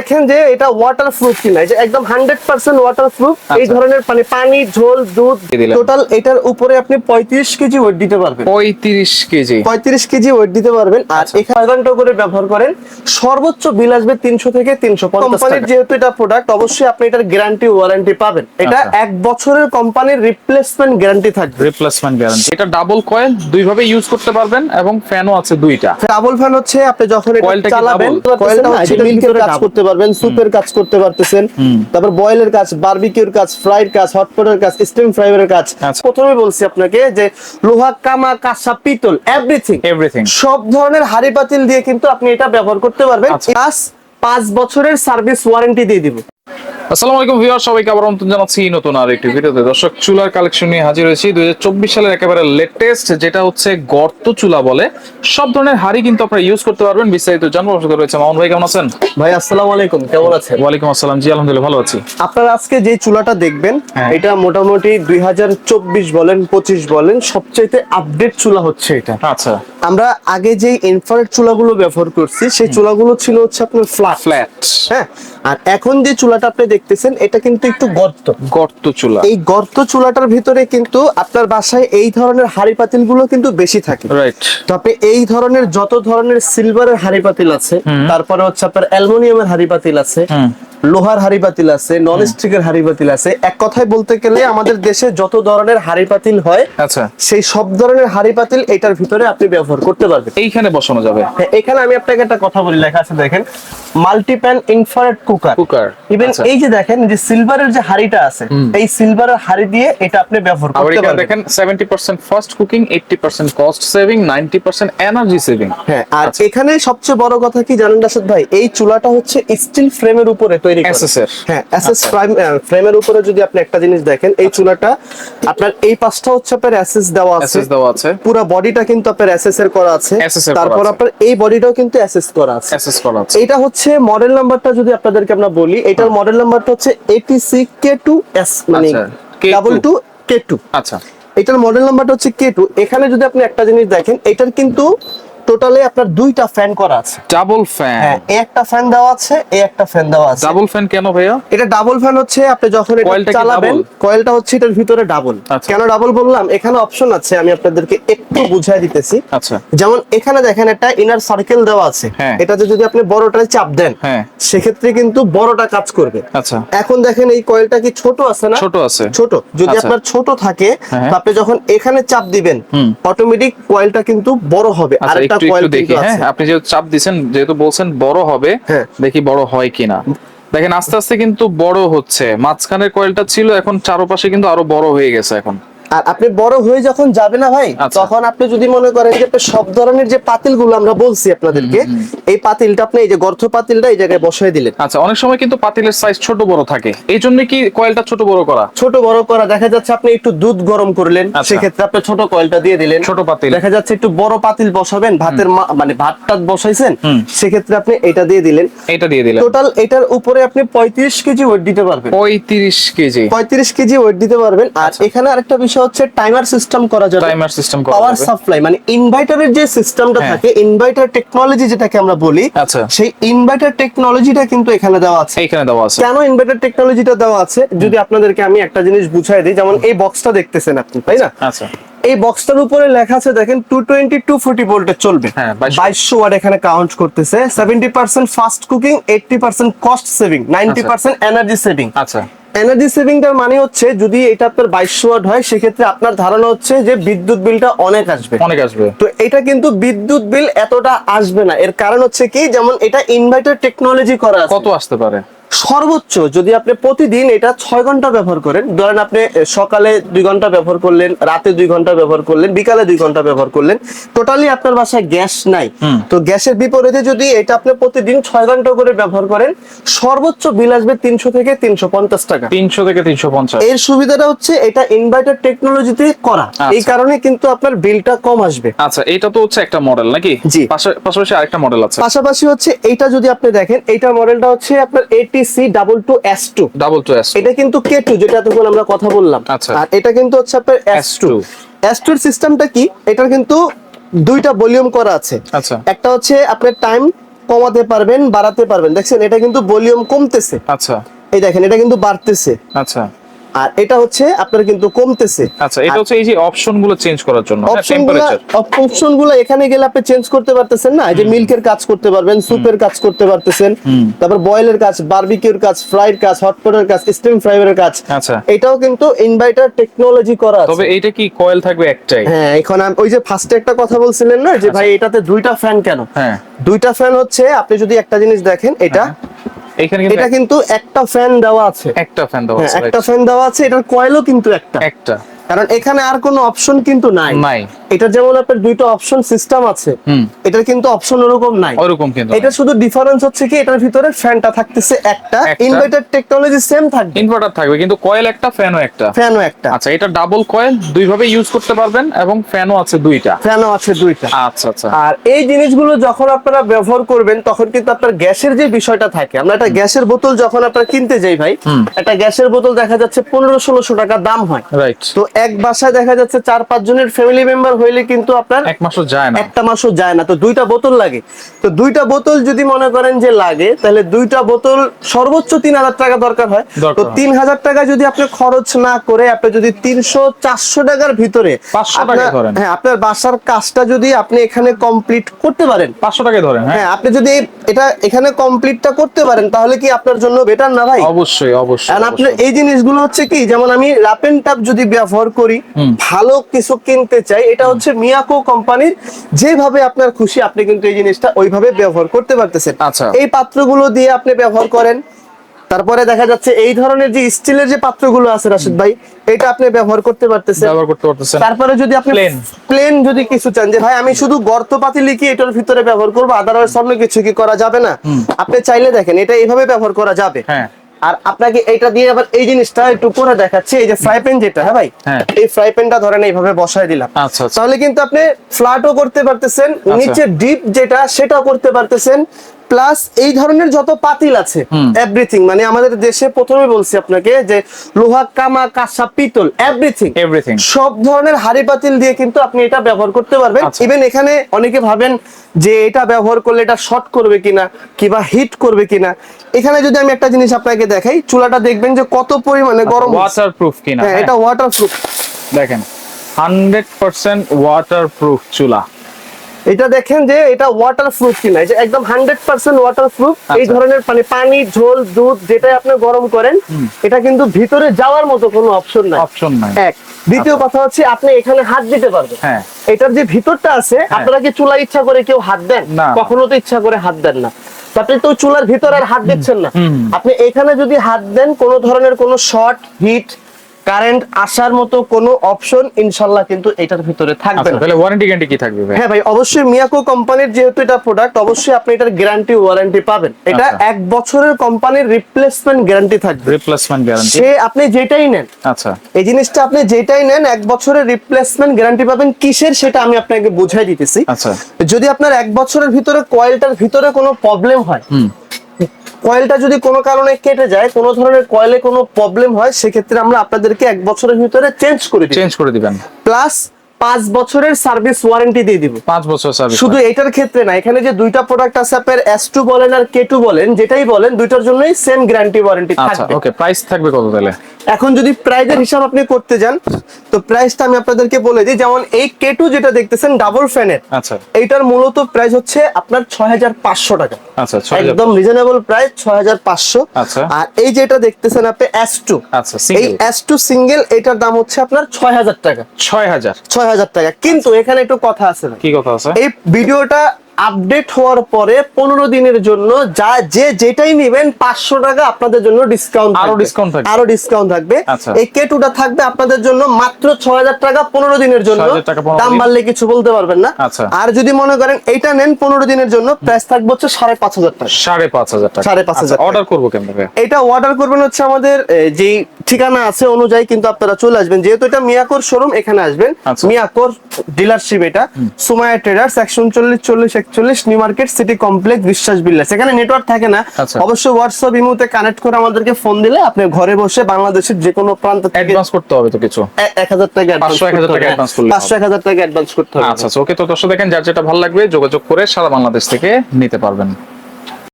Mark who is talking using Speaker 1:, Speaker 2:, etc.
Speaker 1: দেখেন যে এটা ওয়াটার প্রুফ কিনা এটা একদম হান্ড্রেড পার্সেন্ট ওয়াটার প্রুফ এই
Speaker 2: আচ্ছা।
Speaker 1: ধরনের মানে পানি ঝোল দুধ টোটাল এটার উপরে আপনি পঁয়ত্রিশ কেজি ওয়েট দিতে পারবেন।
Speaker 2: পঁয়ত্রিশ কেজি।
Speaker 1: পঁয়ত্রিশ কেজি ওয়েট দিতে পারবেন। আর
Speaker 2: আচ্ছা।
Speaker 1: এখানে ঘণ্টা করে ব্যবহার করেন। সর্বোচ্চ বিল আসবে তিনশো থেকে তিনশো কোম্পানির যেহেতু এটা প্রোডাক্ট অবশ্যই আপনি এটার গ্যারান্টি ওয়ারেন্টি পাবেন। এটা
Speaker 2: আচ্ছা।
Speaker 1: এক বছরের কোম্পানির রিপ্লেসমেন্ট গ্যারান্টি থাকবে।
Speaker 2: রিপ্লেসমেন্ট গ্যারান্টি এটা ডাবল কয়েল দুই ভাবে ইউজ করতে পারবেন এবং ফ্যানও আছে দুইটা।
Speaker 1: ডাবল ফ্যান হচ্ছে আপনি যখন এটা চালাবেন কয়েলটা হচ্ছে কাজ করতে পারবেন সুপের কাজ করতে পারতেছেন। তারপর বয়েলের কাজ বার্বিকিউর কাজ ফ্রাইড কাজ হটপটের কাজ স্টিম ফ্রাইয়ের কাজ।
Speaker 2: আচ্ছা।
Speaker 1: প্রথমে বলছি আপনাকে যে লোহা কামা কাঁসা পিতল এভরিথিং
Speaker 2: এভরিথিং
Speaker 1: সব ধরনের হাড়ি পাতিল দিয়ে কিন্তু আপনি এটা ব্যবহার করতে পারবেন।
Speaker 2: আচ্ছা।
Speaker 1: প্লাস পাঁচ বছরের সার্ভিস ওয়ারেন্টি দিয়ে দিব।
Speaker 2: আসসালামু আলাইকুম ভিউয়ার সবাইকে আবার আমন্ত্রণ জানাচ্ছি নতুন আর একটি ভিডিওতে। দর্শক চুলার কালেকশন নিয়ে হাজির হয়েছি। দুই হাজার চব্বিশ সালের একেবারে লেটেস্ট যেটা হচ্ছে গর্ত চুলা বলে। সব ধরনের হাড়ি কিন্তু আপনারা ইউজ করতে পারবেন। বিস্তারিত জানব সাথে রয়েছে মামুন ভাই কেমন আছেন?
Speaker 1: ভাই আসসালামু আলাইকুম কেমন আছেন?
Speaker 2: ওয়ালাইকুম আসসালাম জি আলহামদুলিল্লাহ ভালো আছি।
Speaker 1: আপনারা আজকে যে চুলাটা দেখবেন
Speaker 2: হ্যাঁ।
Speaker 1: এটা মোটামুটি দুই হাজার চব্বিশ বলেন পঁচিশ বলেন সবচাইতে আপডেট চুলা হচ্ছে এটা।
Speaker 2: আচ্ছা।
Speaker 1: আমরা আগে যে ইনফ্রারেড চুলাগুলো ব্যবহার করছি সেই চুলাগুলো ছিল হচ্ছে আপনার ফ্ল্যাট
Speaker 2: ফ্ল্যাট
Speaker 1: হ্যাঁ আর এখন যে চুলাটা আপনি দেখতেছেন এটা কিন্তু একটু গর্ত।
Speaker 2: গর্ত চুলা।
Speaker 1: এই গর্ত চুলাটার ভিতরে কিন্তু আপনার বাসায় এই ধরনের হাড়ি পাতিলগুলো কিন্তু বেশি থাকে।
Speaker 2: রাইট
Speaker 1: তো আপনি এই ধরনের যত ধরনের সিলভারের হাড়ি পাতিল আছে তারপরে হচ্ছে আপনার অ্যালুমিনিয়ামের হাড়ি পাতিল আছে লোহার হাড়ি পাতিল আছে নন স্টিকের হাড়ি পাতিল আছে। এক কথায় বলতে গেলে আমাদের দেশে যত ধরনের হাড়ি পাতিল হয়
Speaker 2: আচ্ছা।
Speaker 1: সেই সব ধরনের হাড়ি পাতিল এটার ভিতরে আপনি ব্যবহার করতে পারবেন।
Speaker 2: এইখানে বসানো যাবে।
Speaker 1: হ্যাঁ, এখানে আমি আপনাকে একটা কথা বলি লেখা আছে দেখেন multipan infrared cooker
Speaker 2: cooker
Speaker 1: even. এই যে দেখেন যে সিলভারের যে হাড়িটা আছে এই সিলভারের হাড়ি দিয়ে এটা আপনি ব্যবহার করতে পারবেন।
Speaker 2: দেখেন 70% fast cooking 80% cost saving 90% energy saving
Speaker 1: হ্যাঁ আর
Speaker 2: আচ্ছা।
Speaker 1: এখানে সবচেয়ে বড় কথা কি জানেন রাশেদ ভাই? এই চুলাটা হচ্ছে স্টিল ফ্রেমের উপরে তৈরি করা হ্যাঁ এসএস
Speaker 2: আচ্ছা।
Speaker 1: ফ্রেমের উপরে যদি আপনি একটা জিনিস দেখেন এই চুলাটা আপনার এই পাশটা হচ্ছে আপনার এসএস দেওয়া আছে।
Speaker 2: এসএস দেওয়া আছে।
Speaker 1: পুরো বডিটা কিন্তু আপনার এসএস এর করা আছে। তারপর আপনার এই বডিটাও কিন্তু এসএস করা আছে।
Speaker 2: এসএস করা আছে।
Speaker 1: এটা হচ্ছে মডেল নাম্বারটা যদি আপনাদেরকে আমরা বলি এটার মডেল নাম্বারটা হচ্ছে এটিসি কে টু এস মানে
Speaker 2: K2
Speaker 1: double two K two
Speaker 2: আচ্ছা।
Speaker 1: এটার মডেল নাম্বারটা হচ্ছে কে টু এখানে যদি আপনি একটা জিনিস দেখেন এটার কিন্তু টোটালে আপনার দুইটা ফ্যান করা আছে।
Speaker 2: ডাবল ফ্যান
Speaker 1: হ্যাঁ একটা ফ্যান দেওয়া আছে এই একটা ফ্যান দেওয়া আছে।
Speaker 2: ডাবল ফ্যান কেন ভাইয়া?
Speaker 1: এটা ডাবল ফ্যান হচ্ছে আপনি যখন এটা চালাবেন কয়েলটা হচ্ছে এটার ভিতরে ডাবল
Speaker 2: আচ্ছা।
Speaker 1: কেন ডাবল বললাম? এখানে অপশন আছে আমি আপনাদেরকে একটু বুঝাই দিতেছি।
Speaker 2: আচ্ছা।
Speaker 1: যেমন এখানে দেখেন একটা ইনার সার্কেল দেওয়া আছে।
Speaker 2: হ্যাঁ।
Speaker 1: এটাতে যদি আপনি বড়টায় চাপ দেন
Speaker 2: হ্যাঁ।
Speaker 1: সেক্ষেত্রে কিন্তু বড়টা কাজ করবে।
Speaker 2: আচ্ছা।
Speaker 1: এখন দেখেন এই কয়েলটা কি ছোট আছে না?
Speaker 2: ছোট আছে।
Speaker 1: ছোট। যদি
Speaker 2: আচ্ছা।
Speaker 1: আপনার ছোট থাকে
Speaker 2: হ্যাঁ।
Speaker 1: আপনি যখন এখানে চাপ দিবেন। অটোমেটিক কয়েলটা কিন্তু বড় হবে।
Speaker 2: আচ্ছা
Speaker 1: কয়েল
Speaker 2: দেখি হ্যাঁ? আপনি যেহেতু চাপ দিচ্ছেন যেহেতু বলছেন বড় হবে
Speaker 1: হ্যাঁ।
Speaker 2: দেখি বড় হয় কিনা। দেখেন আস্তে আস্তে কিন্তু বড় হচ্ছে। মাঝখানের কয়েলটা ছিল এখন চারপাশে কিন্তু আরও বড় হয়ে গেছে এখন।
Speaker 1: আর আপনি বড় হয়ে যখন যাবে না ভাই
Speaker 2: আচ্ছা।
Speaker 1: তখন আপনি যদি মনে করেন যে সব ধরনের যে পাতিলগুলো আমরা বলছি আপনাদেরকে এই পাতিলটা আপনি এই যে গর্ত পাতিলটা এই জায়গায় বসায় দিলেন।
Speaker 2: আচ্ছা অনেক সময় কিন্তু পাতিলের সাইজ ছোট বড় থাকে। এই জন্য কি কয়েলটা ছোট বড় করা?
Speaker 1: ছোট বড় করা দেখা যাচ্ছে আপনি একটু দুধ গরম করলেন
Speaker 2: আচ্ছা।
Speaker 1: সেক্ষেত্রে আপনি ছোট কয়েলটা দিয়ে দিলেন।
Speaker 2: ছোট পাতিল।
Speaker 1: দেখা যাচ্ছে একটু বড় পাতিল বসাবেন ভাতের মানে ভাত টাত বসাইছেন। সেক্ষেত্রে আপনি এটা দিয়ে দিলেন।
Speaker 2: এটা দিয়ে দিলেন।
Speaker 1: টোটাল এটার উপরে আপনি পঁয়ত্রিশ কেজি ওয়েট দিতে পারবেন।
Speaker 2: পঁয়ত্রিশ কেজি।
Speaker 1: পঁয়ত্রিশ কেজি ওয়েট দিতে পারবেন। আর এখানে আরেকটা বিষয় হচ্ছে টাইমার সিস্টেম করা যাবে
Speaker 2: টাইমার সিস্টেম করা
Speaker 1: পাওয়ার সাপ্লাই মানে ইনভার্টারের যে সিস্টেমটা
Speaker 2: হ্যাঁ।
Speaker 1: থাকে ইনভার্টার টেকনোলজি যেটাকে আমরা বলি
Speaker 2: আচ্ছা।
Speaker 1: সেই ইনভার্টার টেকনোলজিটা কিন্তু এখানে দেওয়া আছে।
Speaker 2: এইখানে দেওয়া আছে।
Speaker 1: কেন ইনভার্টার টেকনোলজিটা দেওয়া আছে? যদি আপনাদেরকে আমি একটা জিনিস বুঝাই দিই যেমন এই বক্সটা দেখতেছেন আপনি তাই না?
Speaker 2: আচ্ছা।
Speaker 1: এই বক্সটার উপরে লেখা আছে দেখেন টু টোয়েন্টি টু ফোর্টি ভোল্টে চলবে।
Speaker 2: হ্যাঁ, 22
Speaker 1: বাইশশো ওয়াট এখানে কাউন্ট করতেছে seventy percent fast cooking eighty percent cost saving ninety percent energy saving
Speaker 2: আচ্ছা।
Speaker 1: এনার্জি সেভিংটার মানে হচ্ছে যদি এটা আপনার বাইশশো ওয়াট হয় সেক্ষেত্রে আপনার ধারণা হচ্ছে যে বিদ্যুৎ বিলটা অনেক আসবে।
Speaker 2: অনেক আসবে।
Speaker 1: তো এটা কিন্তু বিদ্যুৎ বিল এতটা আসবে না। এর কারণ হচ্ছে কি? যেমন এটা ইনভার্টার টেকনোলজি করা
Speaker 2: কত আসতে পারে?
Speaker 1: সর্বোচ্চ যদি আপনি প্রতিদিন এটা ছয় ঘণ্টা ব্যবহার করেন ধরেন আপনি সকালে দুই ঘণ্টা ব্যবহার করলেন রাতে দুই ঘণ্টা ব্যবহার করলেন বিকালে দুই ঘণ্টা ব্যবহার করলেন টোটালি আপনার বাসায় গ্যাস নাই। তো গ্যাসের বিপরীতে যদি এটা আপনি প্রতিদিন ছয় ঘণ্টা করে ব্যবহার করেন সর্বোচ্চ বিল আসবে তিনশো থেকে তিনশো পঞ্চাশ টাকা।
Speaker 2: তিনশো থেকে তিনশো পঞ্চাশ।
Speaker 1: এর সুবিধাটা হচ্ছে এটা ইনভার্টার টেকনোলজিতে করা।
Speaker 2: আচ্ছা।
Speaker 1: এই কারণে কিন্তু আপনার বিলটা কম আসবে।
Speaker 2: আচ্ছা এটা তো হচ্ছে একটা মডেল নাকি?
Speaker 1: জি।
Speaker 2: পাশা- পাশাপাশি আরেকটা মডেল আছে।
Speaker 1: পাশাপাশি হচ্ছে এটা যদি আপনি দেখেন এইটার মডেলটা হচ্ছে আপনার ATC double two S two
Speaker 2: double two S
Speaker 1: এটা কিন্তু কে টু যেটা এতক্ষণ আমরা কথা বললাম।
Speaker 2: আচ্ছা।
Speaker 1: আর এটা কিন্তু হচ্ছে আপনার এস টু এস টু সিস্টেমটা কি? এটার কিন্তু দুইটা ভলিউম করা আছে।
Speaker 2: আচ্ছা।
Speaker 1: একটা হচ্ছে আপনার টাইম কমাতে পারবেন বাড়াতে পারবেন। দেখছেন এটা কিন্তু ভলিউম কমতেছে।
Speaker 2: আচ্ছা।
Speaker 1: এই দেখেন এটা কিন্তু বাড়তেছে।
Speaker 2: আচ্ছা।
Speaker 1: আর এটা হচ্ছে আপনার কিন্তু কমতেছে।
Speaker 2: আচ্ছা এটা হচ্ছে এই যে অপশনগুলো চেঞ্জ করার জন্য
Speaker 1: অপশনগুলো অপশনগুলো এখানে গেলে আপনি চেঞ্জ করতে পারতেছেন না। এই যে মিল্কের কাজ করতে পারবেন স্যুপের কাজ করতে পারতেছেন। তারপর বয়েলের কাজ বারবিকিউর কাজ ফ্রাইড কাজ হটপটের কাজ স্টিম ফ্রাইয়ের কাজ।
Speaker 2: আচ্ছা।
Speaker 1: এটাও কিন্তু ইনভার্টার টেকনোলজি করা আছে।
Speaker 2: তবে এটা কি কয়েল থাকবে একটাই?
Speaker 1: হ্যাঁ এখন ওই যে ফার্স্টে একটা কথা বলছিলেন না যে ভাই এটাতে দুইটা ফ্যান কেন?
Speaker 2: হ্যাঁ।
Speaker 1: দুইটা ফ্যান হচ্ছে আপনি যদি একটা জিনিস দেখেন এটা
Speaker 2: এখানে
Speaker 1: এটা কিন্তু একটা ফ্যান দেওয়া আছে।
Speaker 2: একটা ফ্যান দেওয়া
Speaker 1: হ্যাঁ
Speaker 2: আছে
Speaker 1: একটা ফ্যান দেওয়া আছে এটার কয়েলও কিন্তু একটা।
Speaker 2: একটা।
Speaker 1: কারণ এখানে আর কোনো অপশন কিন্তু নাই।
Speaker 2: নাই।
Speaker 1: এটা যেমন আপনার দুইটা অপশন সিস্টেম আছে এটার কিন্তু অপশন ওরকম নাই।
Speaker 2: ওরকম কিন্তু
Speaker 1: এটা শুধু ডিফারেন্স হচ্ছে কি এটার ভিতরে ফ্যানটা থাকতেছে একটা। ইনভার্টার টেকনোলজি সেম থাকবে।
Speaker 2: ইনভার্টার থাকবে কিন্তু কয়েল একটা ফ্যানও একটা।
Speaker 1: ফ্যানও একটা।
Speaker 2: আচ্ছা এটা ডাবল কয়েল দুই ভাবে ইউজ করতে পারবেন এবং ফ্যানও আছে দুইটা।
Speaker 1: ফ্যানও আছে দুইটা।
Speaker 2: আচ্ছা আচ্ছা।
Speaker 1: আর এই জিনিসগুলো যখন আপনারা ব্যবহার করবেন তখন কিন্তু আপনার গ্যাসের যে বিষয়টা থাকে আমরা একটা গ্যাসের বোতল যখন আপনারা কিনতে যাই ভাই। একটা গ্যাসের বোতল দেখা যাচ্ছে পনেরো ষোলোশো টাকা দাম হয়।
Speaker 2: রাইট
Speaker 1: তো এক বাসায় দেখা যাচ্ছে চার পাঁচ জনের ফ্যামিলি মেম্বার হইলে কিন্তু আপনার
Speaker 2: এক মাসও যায় না।
Speaker 1: একটা মাসও যায় না। তো দুইটা বোতল লাগে। তো দুইটা বোতল যদি মনে করেন যে লাগে তাহলে দুইটা বোতল সর্বোচ্চ তিন হাজার টাকা দরকার হয়। তো। তিন হাজার টাকা যদি আপনি খরচ না করে আপনি যদি তিনশো চারশো টাকার ভিতরে
Speaker 2: 500 টাকা
Speaker 1: আপনার- হ্যাঁ আপনার বাসার কাজটা যদি আপনি এখানে কমপ্লিট করতে পারেন।
Speaker 2: পাঁচশো টাকা ধরেন হ্যাঁ।
Speaker 1: হ্যাঁ আপনি যদি এটা এখানে কমপ্লিটটা করতে পারেন তাহলে কি আপনার জন্য বেটার না ভাই?
Speaker 2: অবশ্যই অবশ্যই
Speaker 1: আপনার এই জিনিসগুলো হচ্ছে কি যেমন আমি রাপেন টাপ যদি ব্যবহার করি ভালো কিছু কিনতে চাই এটা হচ্ছে মিয়াকো কোম্পানির যেভাবে আপনার খুশি আপনি কিন্তু এই জিনিসটা ওইভাবে ব্যবহার করতে পারতেছেন।
Speaker 2: আচ্ছা।
Speaker 1: এই পাত্রগুলো দিয়ে আপনি ব্যবহার করেন। তারপরে দেখা যাচ্ছে এই ধরনের যে স্টিলের যে পাত্রগুলো আছে রাশিদ ভাই এটা আপনি ব্যবহার করতে পারতেছেন।
Speaker 2: ব্যবহার করতে পারতেছেন।
Speaker 1: তারপরে যদি আপনি
Speaker 2: Plain।
Speaker 1: প্লেন যদি কিছু চান যে ভাই আমি শুধু গর্ত পাতিলি কি এটার ভিতরে ব্যবহার করব আদারওয়াইজ অন্য কিছু কি করা যাবে না? আপনি চাইলে দেখেন এটা এইভাবে ব্যবহার করা যাবে।
Speaker 2: হ্যাঁ।
Speaker 1: আর আপনাকে এটা দিয়ে আবার এই জিনিসটা একটু করে দেখাচ্ছি এই যে ফ্রাই প্যান যেটা হ্যাঁ ভাই?
Speaker 2: হ্যাঁ।
Speaker 1: এই ফ্রাই প্যানটা ধরেন এইভাবে বসায় দিলাম।
Speaker 2: আচ্ছা আচ্ছা।
Speaker 1: তাহলে কিন্তু আপনি ফ্ল্যাটও করতে পারতেছেন নিচে ডিপ যেটা সেটাও করতে পারতেছেন। প্লাস এই ধরনের যত পাতিল আছে এভরিথিং মানে আমাদের দেশে প্রথমে বলছি আপনাকে যে লোহা কামা কাঁসা পিতল এভরিথিং
Speaker 2: এভরিথিং
Speaker 1: সব ধরনের হাড়ি পাতিল দিয়ে কিন্তু আপনি এটা ব্যবহার করতে পারবেন।
Speaker 2: আচ্ছা।
Speaker 1: ইভেন এখানে অনেকে ভাবেন যে এটা ব্যবহার করলে এটা শর্ট করবে কিনা কিংবা হিট করবে কিনা। এখানে যদি আমি একটা জিনিস আপনাকে দেখাই চুলাটা দেখবেন যে কত পরিমাণে গরম হচ্ছে।
Speaker 2: ওয়াটার প্রুফ কিনা
Speaker 1: হ্যাঁ
Speaker 2: হ্যাঁ,
Speaker 1: এটা ওয়াটারপ্রুফ
Speaker 2: দেখেন হান্ড্রেড পার্সেন্ট ওয়াটার প্রুফ চুলা।
Speaker 1: এটা দেখেন যে এটা ওয়াটারপ্রুফ কিনা। এটা একদম হান্ড্রেড পার্সেন্ট ওয়াটারপ্রুফ এই
Speaker 2: আচ্ছা।
Speaker 1: ধরনের মানে পানি ঝোল দুধ যেটাই আপনি গরম করেন এটা কিন্তু ভিতরে যাওয়ার মতো কোনো অপশন নাই।
Speaker 2: অপশন নাই।
Speaker 1: এক। দ্বিতীয় কথা হচ্ছে আপনি এখানে হাত দিতে পারবেন।
Speaker 2: হ্যাঁ।
Speaker 1: এটার যে ভিতরটা আছে আপনারা কি চুলা ইচ্ছা করে কেউ হাত দেন? কখনো তো ইচ্ছা করে হাত দেন না। আপনি তো চুলার ভিতর আর হাত দিচ্ছেন না। আপনি এখানে যদি হাত দেন কোনো ধরনের কোনো শর্ট হিট কারেন্ট আসার মতো কোনো অপশন ইনশাল্লাহ কিন্তু এটার ভিতরে থাকবে
Speaker 2: আচ্ছা
Speaker 1: না।
Speaker 2: তাহলে ওয়ারেন্টি গ্যারান্টি কি থাকবে ভাই?
Speaker 1: হ্যাঁ ভাই অবশ্যই মিয়াকো কোম্পানির যেহেতু এটা প্রোডাক্ট অবশ্যই আপনি এটার গ্যারান্টি ওয়ারেন্টি পাবেন। এটা
Speaker 2: আচ্ছা।
Speaker 1: এক বছরের কোম্পানির রিপ্লেসমেন্ট গ্যারান্টি থাকবে।
Speaker 2: রিপ্লেসমেন্ট গ্যারান্টি
Speaker 1: সে আপনি যেটাই নেন
Speaker 2: আচ্ছা।
Speaker 1: এই জিনিসটা আপনি যেটাই নেন এক বছরের রিপ্লেসমেন্ট গ্যারান্টি পাবেন। কিসের সেটা আমি আপনাকে বুঝাই দিতেছি।
Speaker 2: আচ্ছা।
Speaker 1: যদি আপনার এক বছরের ভিতরে কয়েলটার ভিতরে কোনো প্রবলেম হয় কয়েলটা যদি কোনো কারণে কেটে যায় কোনো ধরনের কয়েলে কোনো প্রবলেম হয় সেক্ষেত্রে আমরা আপনাদেরকে এক বছরের ভিতরে চেঞ্জ করে দিই।
Speaker 2: চেঞ্জ করে দিবেন।
Speaker 1: প্লাস পাঁচ বছরের সার্ভিস ওয়ারেন্টি দিয়ে দিব।
Speaker 2: পাঁচ বছর সার্ভিস
Speaker 1: শুধু এটার ক্ষেত্রে না এখানে যে দুইটা প্রোডাক্ট আছে আপনার এস টু বলেন আর কে টু বলেন যেটাই বলেন দুইটার জন্যই সেম গ্যারান্টি ওয়ারেন্টি
Speaker 2: আচ্ছা
Speaker 1: থাকবে।
Speaker 2: ওকে প্রাইস থাকবে কত তাহলে?
Speaker 1: এখন যদি প্রাইজের হিসাব আপনি করতে যান তো প্রাইসটা আমি আপনাদেরকে বলে দিই যেমন এই কে টু যেটা দেখতেছেন ডাবল ফ্যানের
Speaker 2: আচ্ছা।
Speaker 1: এইটার মূলত প্রাইস হচ্ছে আপনার ছয় হাজার পাঁচশো টাকা।
Speaker 2: আচ্ছা
Speaker 1: একদম রিজনেবল প্রাইস ছয় হাজার পাঁচশো।
Speaker 2: আচ্ছা।
Speaker 1: আর এই যেটা দেখতেছেন আপনি এস টু
Speaker 2: আচ্ছা
Speaker 1: এই এস টু সিঙ্গেল এটার দাম হচ্ছে আপনার ছয় হাজার টাকা।
Speaker 2: ছয় হাজার।
Speaker 1: ছয় হাজার টাকা। কিন্তু এখানে একটু কথা আছে
Speaker 2: কি কথা আছে?
Speaker 1: এই ভিডিওটা আপডেট হওয়ার পরে পনেরো দিনের জন্য যা যে যেটাই নেবেন পাঁচশো টাকা আপনাদের জন্য ডিসকাউন্ট
Speaker 2: আরও discount থাকবে।
Speaker 1: আরও ডিসকাউন্ট থাকবে।
Speaker 2: আচ্ছা।
Speaker 1: এই কেটুটা থাকবে আপনাদের জন্য মাত্র ছয় হাজার টাকা পনেরো দিনের জন্য।
Speaker 2: 6,000 টাকা 15
Speaker 1: দাম বাড়লে কিছু বলতে পারবেন না।
Speaker 2: আচ্ছা।
Speaker 1: আর যদি মনে করেন এটা নেন পনেরো দিনের জন্য প্রাইস থাকবে হচ্ছে সাড়ে পাঁচ হাজার টাকা।
Speaker 2: সাড়ে পাঁচ হাজার টাকা।
Speaker 1: সাড়ে পাঁচ হাজার।
Speaker 2: অর্ডার করব কেমন
Speaker 1: এটা অর্ডার করবেন হচ্ছে আমাদের যেই ঠিকানা আছে অনুযায়ী কিন্তু আপনারা চলে আসবেন। যেহেতু এটা মিয়াকোর শোরুম এখানে আসবেন।
Speaker 2: আচ্ছা।
Speaker 1: মিয়াকোর ডিলারশিপ এটা। সুমায়া ট্রেডার্স একশো উনচল্লিশ চল্লিশ একচল্লিশ নিউ মার্কেট সিটি কমপ্লেক্স বিশ্বাস বিল্লাস এখানে নেটওয়ার্ক থাকে না।
Speaker 2: আচ্ছা।
Speaker 1: অবশ্যই হোয়াটসঅ্যাপ ইমোতে কানেক্ট করে আমাদেরকে ফোন দিলে আপনি ঘরে বসে বাংলাদেশের যে কোনো প্রান্ত থেকে
Speaker 2: অ্যাডভান্স করতে হবে তো কিছু?
Speaker 1: এ- এক হাজার টাকা অ্যাডভান্স
Speaker 2: 500, 1000 টাকা advance করলে
Speaker 1: পাঁচশো এক হাজার টাকা অ্যাডভান্স করতে হবে।
Speaker 2: আচ্ছা ওকে তো দর্শক দেখেন যার যেটা ভালো লাগবে যোগাযোগ করে সারা বাংলাদেশ থেকে নিতে পারবেন।